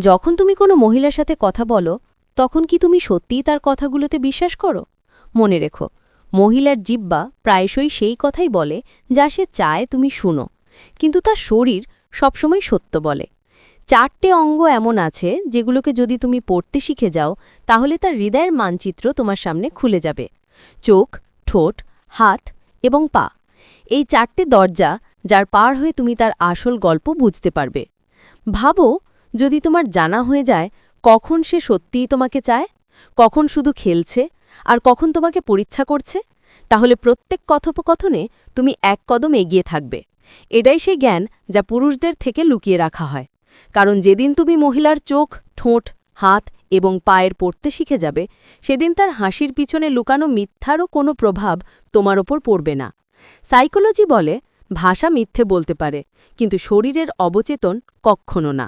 যখন তুমি কোনো মহিলার সাথে কথা বলো, তখন কি তুমি সত্যিই তার কথাগুলোতে বিশ্বাস করো? মনে রেখো, মহিলার জিব্বা প্রায়শই সেই কথাই বলে যা সে চায় তুমি শুনো। কিন্তু তার শরীর সবসময় সত্য বলে। চারটে অঙ্গ এমন আছে যেগুলোকে যদি তুমি পড়তে শিখে যাও, তাহলে তার হৃদয়ের মানচিত্র তোমার সামনে খুলে যাবে। চোখ, ঠোঁট, হাত এবং পা। এই চারটে দরজা যার পার হয়ে তুমি তার আসল গল্প বুঝতে পারবে। ভাবো যদি তোমার জানা হয়ে যায় কখন সে সত্যিই তোমাকে চায়, কখন শুধু খেলছে, আর কখন তোমাকে পরীক্ষা করছে, তাহলে প্রত্যেক কথোপকথনে তুমি এক কদম এগিয়ে থাকবে। এটাই সেই জ্ঞান যা পুরুষদের থেকে লুকিয়ে রাখা হয়। কারণ যেদিন তুমি মহিলার চোখ, ঠোঁট, হাত এবং পায়ের পড়তে শিখে যাবে, সেদিন তার হাসির পিছনে লুকানো মিথ্যারও কোনো প্রভাব তোমার ওপর পড়বে না। সাইকোলজি বলে, ভাষা মিথ্যে বলতে পারে, কিন্তু শরীরের অবচেতন কক্ষণও না।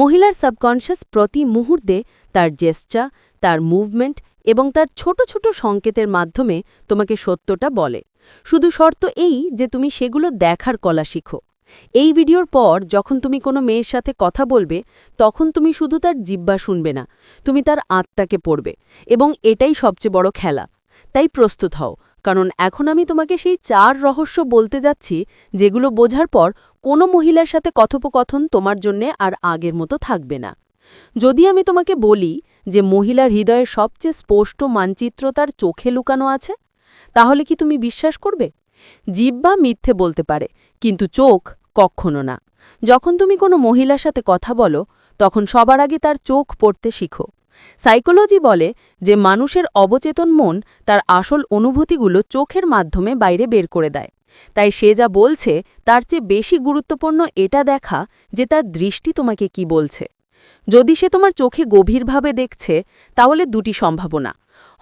মহিলার সাবকনশাস প্রতি মুহূর্তে তার জেস্চা তার মুভমেন্ট এবং তার ছোট ছোট সংকেতের মাধ্যমে তোমাকে সত্যটা বলে। শুধু শর্ত এই যে তুমি সেগুলো দেখার কলা শিখো। এই ভিডিওর পর যখন তুমি কোনো মেয়ের সাথে কথা বলবে, তখন তুমি শুধু তার জিব্বা শুনবে না, তুমি তার আত্মাকে পড়বে এবং এটাই সবচেয়ে বড় খেলা। তাই প্রস্তুত হও কারণ এখন আমি তোমাকে সেই চার রহস্য বলতে যাচ্ছি, যেগুলো বোঝার পর কোনো মহিলার সাথে কথোপকথন তোমার জন্যে আর আগের মতো থাকবে না। যদি আমি তোমাকে বলি যে মহিলার হৃদয়ের সবচেয়ে স্পষ্ট মানচিত্র তার চোখে লুকানো আছে, তাহলে কি তুমি বিশ্বাস করবে? জিব্বা মিথ্যে বলতে পারে, কিন্তু চোখ কক্ষণো না। যখন তুমি কোনো মহিলার সাথে কথা বলো, তখন সবার আগে তার চোখ পড়তে শিখো। সাইকোলজি বলে যে মানুষের অবচেতন মন তার আসল অনুভূতিগুলো চোখের মাধ্যমে বাইরে বের করে দেয়। তাই সে যা বলছে, তার চেয়ে বেশি গুরুত্বপূর্ণ এটা দেখা যে তার দৃষ্টি তোমাকে কি বলছে। যদি সে তোমার চোখে গভীরভাবে দেখছে, তাহলে দুটি সম্ভাবনা।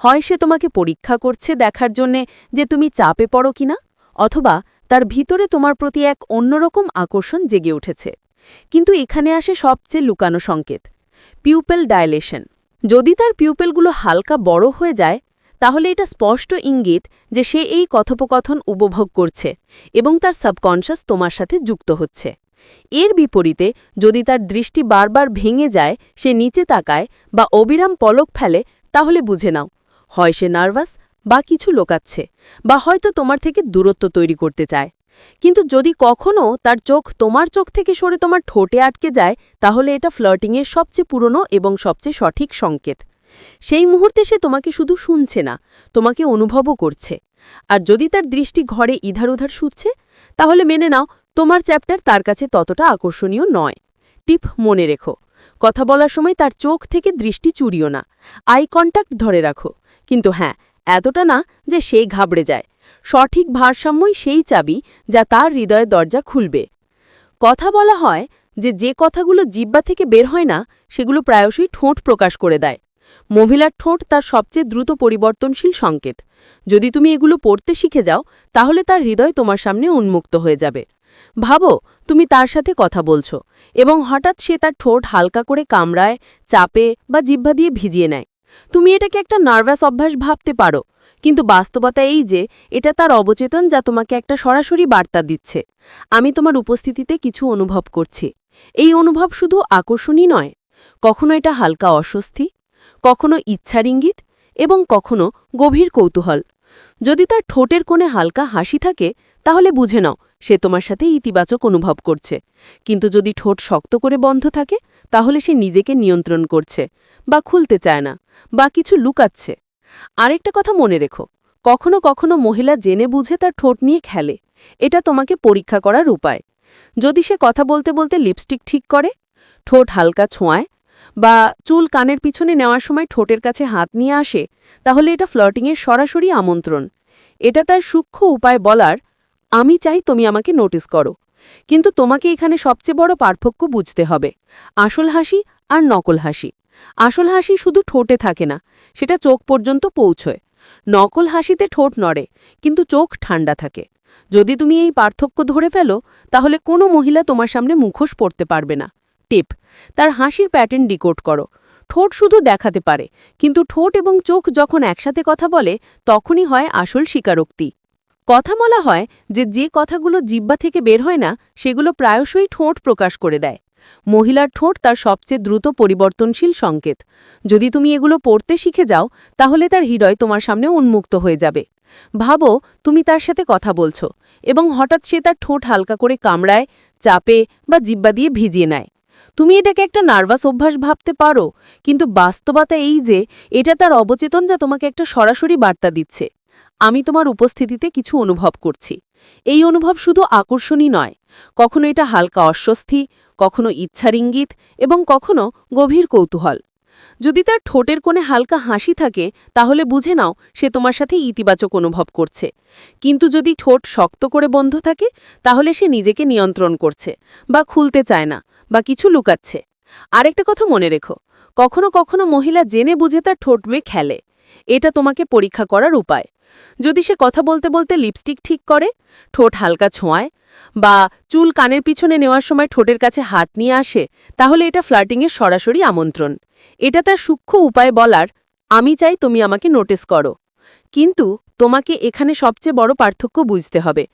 হয় সে তোমাকে পরীক্ষা করছে দেখার জন্যে যে তুমি চাপে পড়ো কিনা অথবা তার ভিতরে তোমার প্রতি এক অন্যরকম আকর্ষণ জেগে উঠেছে। কিন্তু এখানে আসে সবচেয়ে লুকানো সংকেত পিউপেল ডায়লেশন যদি তার পিউপেলগুলো হালকা বড় হয়ে যায়, তাহলে এটা স্পষ্ট ইঙ্গিত যে সে এই কথোপকথন উপভোগ করছে এবং তার সাবকনশাস তোমার সাথে যুক্ত হচ্ছে। এর বিপরীতে, যদি তার দৃষ্টি বারবার ভেঙে যায়, সে নিচে তাকায় বা অবিরাম পলক ফেলে, তাহলে বুঝে নাও, হয় সে নার্ভাস বা কিছু লোকাচ্ছে বা হয়তো তোমার থেকে দূরত্ব তৈরি করতে চায়। কিন্তু যদি কখনও তার চোখ তোমার চোখ থেকে সরে তোমার ঠোঁটে আটকে যায়, তাহলে এটা ফ্লার্টিংয়ের সবচেয়ে পুরনো এবং সবচেয়ে সঠিক সংকেত। সেই মুহূর্তে সে তোমাকে শুধু শুনছে না, তোমাকে অনুভবও করছে। আর যদি তার দৃষ্টি ঘরে ইধার উধার শুচ্ছে, তাহলে মেনে নাও, তোমার চ্যাপ্টার তার কাছে ততটা আকর্ষণীয় নয়। টিপ, মনে রেখো, কথা বলার সময় তার চোখ থেকে দৃষ্টি চুরিও না। আই কন্ট্যাক্ট ধরে রাখো। কিন্তু হ্যাঁ এতটা না যে সে ঘাবড়ে যায়। সঠিক ভারসাম্যই সেই চাবি যা তার হৃদয়ের দরজা খুলবে। কথা বলা হয় যে যে কথাগুলো জিব্বা থেকে বের হয় না, সেগুলো প্রায়শই ঠোঁট প্রকাশ করে দেয়। মহিলার ঠোঁট তার সবচেয়ে দ্রুত পরিবর্তনশীল সংকেত। যদি তুমি এগুলো পড়তে শিখে যাও, তাহলে তার হৃদয় তোমার সামনে উন্মুক্ত হয়ে যাবে। ভাবো, তুমি তার সাথে কথা বলছো এবং হঠাৎ সে তার ঠোঁট হালকা করে কামড়ায়, চাপে বা জিব্বা দিয়ে ভিজিয়ে নেয়। তুমি এটাকে একটা নার্ভাস অভ্যাস ভাবতে পারো। কিন্তু বাস্তবতা এই যে, এটা তার অবচেতন যা তোমাকে একটা সরাসরি বার্তা দিচ্ছে। আমি তোমার উপস্থিতিতে কিছু অনুভব করছি। এই অনুভব শুধু আকর্ষণই নয়। কখনো এটা হালকা অস্বস্তি, কখনো ইচ্ছার ইঙ্গিত, এবং কখনো গভীর কৌতূহল। যদি তার ঠোঁটের কোণে হালকা হাসি থাকে, তাহলে বুঝে নাও, সে তোমার সাথে ইতিবাচক অনুভব করছে। কিন্তু যদি ঠোঁট শক্ত করে বন্ধ থাকে, তাহলে সে নিজেকে নিয়ন্ত্রণ করছে, বা খুলতে চায় না, বা কিছু লুকাচ্ছে। আরেকটা কথা মনে রেখো, কখনো কখনো মহিলা জেনে বুঝে তার ঠোঁট নিয়ে খেলে, এটা তোমাকে পরীক্ষা করার উপায়। যদি সে কথা বলতে বলতে লিপস্টিক ঠিক করে, ঠোঁট হালকা ছোঁয়ায়, বা চুল কানের পিছনে নেওয়ার সময় ঠোঁটের কাছে হাত নিয়ে আসে, তাহলে এটা ফ্লটিংয়ের সরাসরি আমন্ত্রণ। এটা তার সূক্ষ্ম উপায় বলার, আমি চাই তুমি আমাকে নোটিস করো। কিন্তু তোমাকে এখানে সবচেয়ে বড় পার্থক্য বুঝতে হবে, আসল হাসি আর নকল হাসি। আসল হাসি শুধু ঠোঁটে থাকে না, সেটা চোখ পর্যন্ত পৌঁছয়। নকল হাসিতে ঠোঁট নড়ে, কিন্তু চোখ ঠান্ডা থাকে। যদি তুমি এই পার্থক্য ধরে ফেলো, তাহলে কোনো মহিলা তোমার সামনে মুখোশ পড়তে পারবে না। টিপ, তার হাসির প্যাটার্ন ডিকোড করো। ঠোঁট শুধু দেখাতে পারে, কিন্তু ঠোঁট এবং চোখ যখন একসাথে কথা বলে, তখনই হয় আসল স্বীকারোক্তি। কথা বলা হয় যে যে কথাগুলো জিব্বা থেকে বের হয় না, সেগুলো প্রায়শই ঠোঁট প্রকাশ করে দেয়। মহিলার ঠোঁট তার সবচেয়ে দ্রুত পরিবর্তনশীল সংকেত। যদি তুমি এগুলো পড়তে শিখে যাও, তাহলে তার হৃদয় তোমার সামনে উন্মুক্ত হয়ে যাবে। ভাবো, তুমি তার সাথে কথা বলছো এবং হঠাৎ সে তার ঠোঁট হালকা করে কামড়ায়, চাপে বা জিব্বা দিয়ে ভিজিয়ে নেয়। তুমি এটাকে একটা নার্ভাস অভ্যাস ভাবতে পারো, কিন্তু বাস্তবতা এই যে, এটা তার অবচেতন যা তোমাকে একটা সরাসরি বার্তা দিচ্ছে। আমি তোমার উপস্থিতিতে কিছু অনুভব করছি। এই অনুভব শুধু আকর্ষণই নয়, কখনো এটা হালকা অস্বস্তি, কখনো ইচ্ছার ইঙ্গিত এবং কখনো গভীর কৌতূহল। যদি তার ঠোঁটের কোণে হালকা হাসি থাকে, তাহলে বুঝে নাও সে তোমার সাথে ইতিবাচক অনুভব করছে। কিন্তু যদি ঠোঁট শক্ত করে বন্ধ থাকে, তাহলে সে নিজেকে নিয়ন্ত্রণ করছে বা খুলতে চায় না বা কিছু লুকাচ্ছে। আরেকটা কথা মনে রেখো, কখনো কখনো মহিলা জেনে বুঝে তার ঠোঁট খেলে। এটা তোমাকে পরীক্ষা করার উপায়। যদি সে কথা বলতে বলতে লিপস্টিক ঠিক করে, ঠোঁট হালকা ছোঁয়ায়, বা চুল কানের পিছনে নেওয়ার সময় ঠোঁটের কাছে হাত নিয়ে আসে, তাহলে এটা ফ্লার্টিংয়ের সরাসরি আমন্ত্রণ। এটা তার সূক্ষ্ম উপায় বলার, আমি চাই তুমি আমাকে নোটিস করো। কিন্তু তোমাকে এখানে সবচেয়ে বড় পার্থক্য বুঝতে হবে।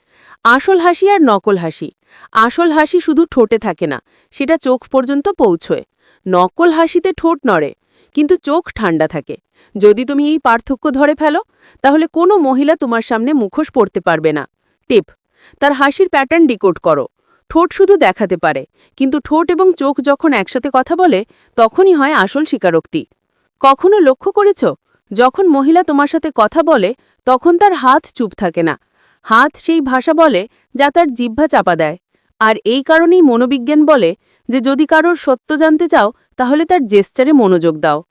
আসল হাসি আর নকল হাসি। আসল হাসি শুধু ঠোঁটে থাকে না, সেটা চোখ পর্যন্ত পৌঁছয়। নকল হাসিতে ঠোঁট নড়ে। কিন্তু চোখ ঠান্ডা থাকে। যদি তুমি এই পার্থক্য ধরে ফেলো, তাহলে কোনো মহিলা তোমার সামনে মুখোশ পড়তে পারবে না। টিপ, তার হাসির প্যাটার্ন ডিকোড করো। ঠোঁট শুধু দেখাতে পারে, কিন্তু ঠোঁট এবং চোখ যখন একসাথে কথা বলে, তখনই হয় আসল স্বীকারোক্তি। কখনো লক্ষ্য করেছ? যখন মহিলা তোমার সাথে কথা বলে, তখন তার হাত চুপ থাকে না। হাত সেই ভাষা বলে যা তার জিহ্বা চাপা দেয়। আর এই কারণেই মনোবিজ্ঞান বলে যে যদি কারোর সত্য জানতে চাও তাহলে তার জেস্টারে মনোযোগ দাও।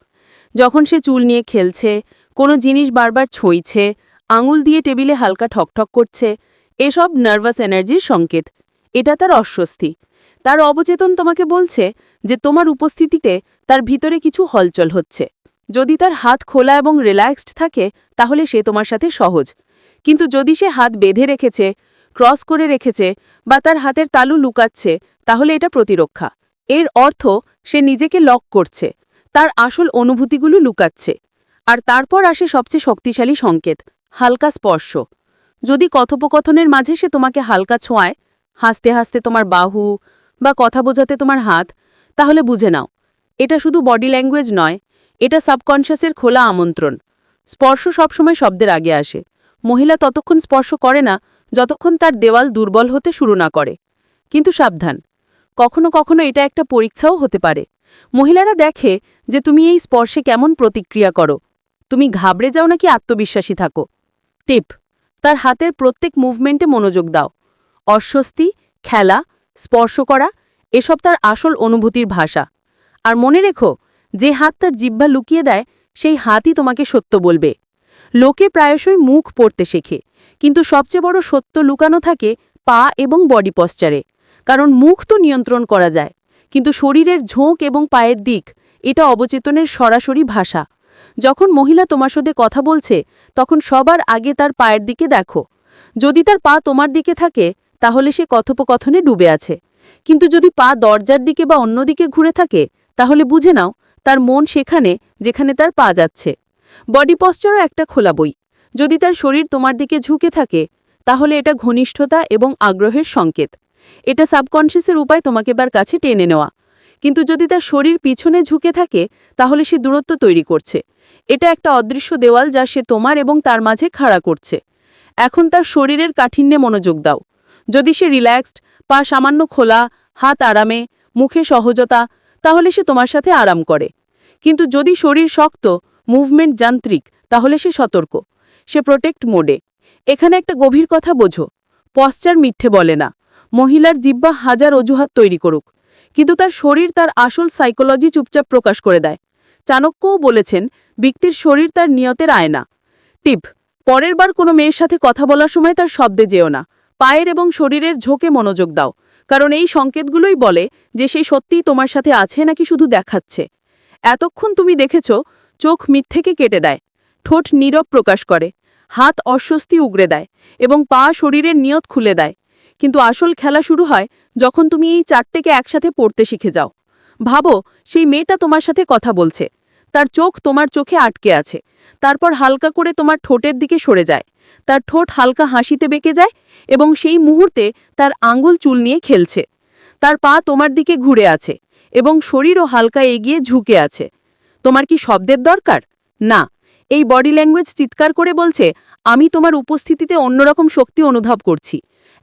যখন সে চুল নিয়ে খেলছে, কোনো জিনিস বারবার ছইছে, আঙুল দিয়ে টেবিলে হালকা ঠকঠক করছে, এসব নার্ভাস এনার্জির সংকেত। এটা তার অস্বস্তি। তার অবচেতন তোমাকে বলছে যে তোমার উপস্থিতিতে তার ভিতরে কিছু হলচল হচ্ছে। যদি তার হাত খোলা এবং রিল্যাক্সড থাকে, তাহলে সে তোমার সাথে সহজ। কিন্তু যদি সে হাত বেঁধে রেখেছে, ক্রস করে রেখেছে বা তার হাতের তালু লুকাচ্ছে, তাহলে এটা প্রতিরক্ষা। এর অর্থ সে নিজেকে লক করছে, তার আসল অনুভূতিগুলো লুকাচ্ছে, আর তারপর আসে সবচেয়ে শক্তিশালী সংকেত, হালকা স্পর্শ। যদি কথোপকথনের মাঝে সে তোমাকে হালকা ছোঁয়ায়, হাসতে হাসতে তোমার বাহু বা কথা বোঝাতে তোমার হাত, তাহলে বুঝে নাও, এটা শুধু বডি ল্যাঙ্গুয়েজ নয়, এটা সাবকনশিয়াসের খোলা আমন্ত্রণ। স্পর্শ সবসময় শব্দের আগে আসে। মহিলা ততক্ষণ স্পর্শ করে না, যতক্ষণ তার দেওয়াল দুর্বল হতে শুরু না করে। কিন্তু সাবধান কখনো কখনো এটা একটা পরীক্ষাও হতে পারে। মহিলারা দেখে যে তুমি এই স্পর্শে কেমন প্রতিক্রিয়া করো। তুমি ঘাবড়ে যাও নাকি আত্মবিশ্বাসী থাকো। টিপ, তার হাতের প্রত্যেক মুভমেন্টে মনোযোগ দাও। অস্বস্তি, খেলা, স্পর্শ করা, এসব তার আসল অনুভূতির ভাষা। আর মনে রেখো, যে হাত তার জিহ্বা লুকিয়ে দেয়, সেই হাতই তোমাকে সত্য বলবে। লোকে প্রায়শই মুখ পড়তে শেখে, কিন্তু সবচেয়ে বড় সত্য লুকানো থাকে পা এবং বডি পশ্চারে। কারণ মুখ তো নিয়ন্ত্রণ করা যায়। কিন্তু শরীরের ঝোঁক এবং পায়ের দিক, এটা অবচেতনের সরাসরি ভাষা। যখন মহিলা তোমার সাথে কথা বলছে, তখন সবার আগে তার পায়ের দিকে দেখো। যদি তার পা তোমার দিকে থাকে, তাহলে সে কথোপকথনে ডুবে আছে। কিন্তু যদি পা দরজার দিকে বা অন্যদিকে ঘুরে থাকে, তাহলে বুঝে নাও, তার মন সেখানে, যেখানে তার পা যাচ্ছে। বডি পশ্চারও একটা খোলা বই। যদি তার শরীর তোমার দিকে ঝুঁকে থাকে, তাহলে এটা ঘনিষ্ঠতা এবং আগ্রহের সংকেত। এটা সাবকনশিয়াসের উপায় তোমাকে বার কাছে টেনে নেওয়া। কিন্তু যদি তার শরীর পিছনে ঝুঁকে থাকে, তাহলে সে দূরত্ব তৈরি করছে। এটা একটা অদৃশ্য দেওয়াল যা সে তোমার এবং তার মাঝে খাড়া করছে। এখন তার শরীরের কাঠিন্যে মনোযোগ দাও। যদি সে রিল্যাক্সড পা সামান্য খোলা, হাত আরামে, মুখে সহজতা, তাহলে সে তোমার সাথে আরাম করে। কিন্তু যদি শরীর শক্ত মুভমেন্ট যান্ত্রিক, তাহলে সে সতর্ক। সে প্রোটেক্ট মোডে এখানে একটা গভীর কথা বোঝো। পশ্চার মিথ্যে বলে না। মহিলার জিব্বা হাজার অজুহাত তৈরি করুক। কিন্তু তার শরীর তার আসল সাইকোলজি চুপচাপ প্রকাশ করে দেয়। চাণক্যও বলেছেন, ব্যক্তির শরীর তার নিয়তের আয়না। টিপ, পরের বার কোনো মেয়ের সাথে কথা বলার সময় তার শব্দে যেও না। পায়ের এবং শরীরের ঝোঁকে মনোযোগ দাও। কারণ এই সংকেতগুলোই বলে যে সে সত্যিই তোমার সাথে আছে নাকি শুধু দেখাচ্ছে। এতক্ষণ তুমি দেখেছ, চোখ মিথ্যেকে কেটে দেয়। ঠোঁট নীরব প্রকাশ করে। হাত অস্বস্তি উগড়ে দেয় এবং পা শরীরের নিয়ত খুলে দেয়। কিন্তু আসল খেলা শুরু হয় যখন তুমি এই চারটেকে একসাথে পড়তে শিখে যাও। ভাবো, সেই মেয়েটা তোমার সাথে কথা বলছে। তার চোখ তোমার চোখে আটকে আছে। তারপর হালকা করে তোমার ঠোঁটের দিকে সরে যায়। তার ঠোঁট হালকা হাসিতে বেঁকে যায় এবং সেই মুহূর্তে তার আঙ্গুল চুল নিয়ে খেলছে। তার পা তোমার দিকে ঘুরে আছে এবং শরীরও হালকা এগিয়ে ঝুঁকে আছে। তোমার কি শব্দের দরকার? না। এই বডি ল্যাঙ্গুয়েজ চিৎকার করে বলছে, আমি তোমার উপস্থিতিতে অন্যরকম শক্তি অনুভব করছি।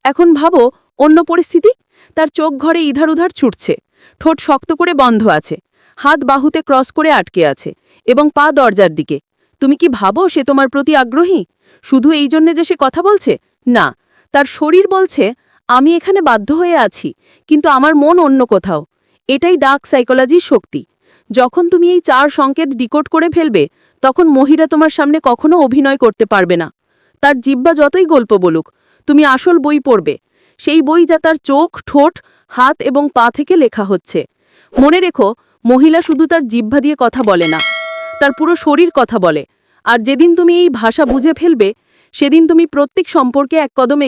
এখন ভাবো, অন্য পরিস্থিতি? তার চোখ ঘরে ইধার উধার ছুটছে। ঠোঁট শক্ত করে বন্ধ আছে। হাত বাহুতে ক্রস করে আটকে আছে এবং পা দরজার দিকে। তুমি কি ভাবো সে তোমার প্রতি আগ্রহী? শুধু এই জন্যে যে সে কথা বলছে? না। তার শরীর বলছে, আমি এখানে বাধ্য হয়ে আছি, কিন্তু আমার মন অন্য কোথাও। এটাই ডার্ক সাইকোলজির শক্তি। যখন তুমি এই চার সংকেত ডিকোড করে ফেলবে, তখন মহিলা তোমার সামনে কখনো অভিনয় করতে পারবে না। তার জিব্বা যতই গল্প বলুক তুমি আসল বই পড়বে। সেই বই যা তার চোখ, ঠোঁট, হাত এবং পা থেকে লেখা হচ্ছে। মনে রেখো, মহিলা শুধু তার জিহ্বা দিয়ে কথা বলে না, তার পুরো শরীর কথা বলে। আর যেদিন তুমি এই ভাষা বুঝে ফেলবে, সেদিন তুমি প্রত্যেক সম্পর্কে এক কদম